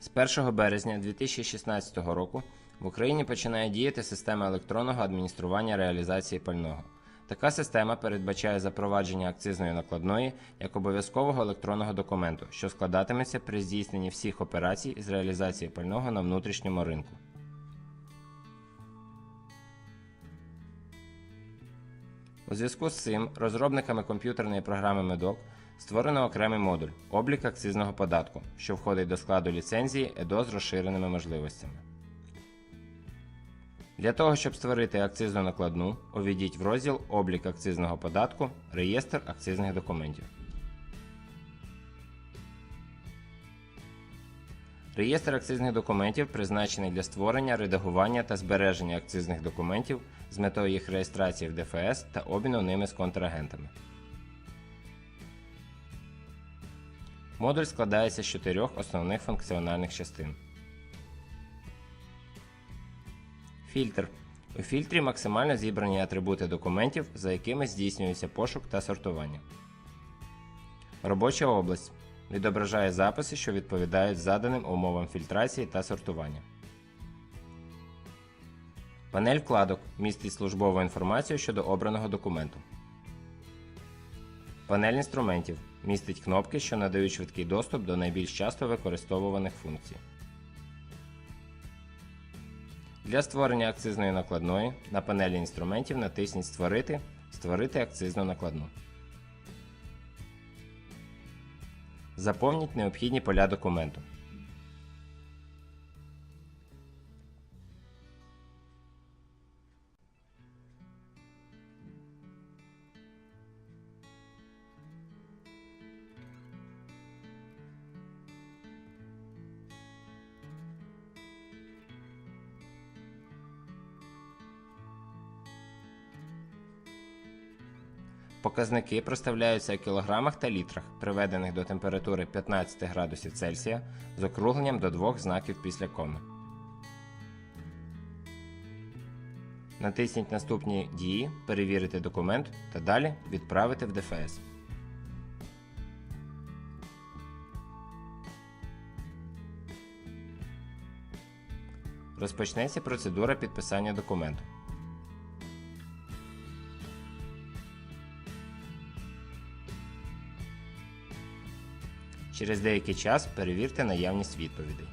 З 1 березня 2016 року в Україні починає діяти система електронного адміністрування реалізації пального. Така система передбачає запровадження акцизної накладної як обов'язкового електронного документу, що складатиметься при здійсненні всіх операцій з реалізації пального на внутрішньому ринку. У зв'язку з цим розробниками комп'ютерної програми Медок створено окремий модуль облік акцизного податку, що входить до складу ліцензії ЕДО з розширеними можливостями. Для того, щоб створити акцизну накладну, увійдіть в розділ Облік акцизного податку, Реєстр акцизних документів. Реєстр акцизних документів призначений для створення, редагування та збереження акцизних документів з метою їх реєстрації в ДФС та обміну ними з контрагентами. Модуль складається з чотирьох основних функціональних частин. Фільтр. У фільтрі максимально зібрані атрибути документів, за якими здійснюється пошук та сортування. Робоча область відображає записи, що відповідають заданим умовам фільтрації та сортування. Панель вкладок містить службову інформацію щодо обраного документу. Панель інструментів містить кнопки, що надають швидкий доступ до найбільш часто використовуваних функцій. Для створення акцизної накладної на панелі інструментів натисніть Створити Створити акцизну накладну. Заповніть необхідні поля документу. Показники проставляються у кілограмах та літрах, приведених до температури 15 градусів Цельсія з округленням до двох знаків після коми. Натисніть наступні дії, перевірити документ та далі відправити в ДФС. Розпочнеться процедура підписання документу. Через деякий час перевірте наявність відповідей.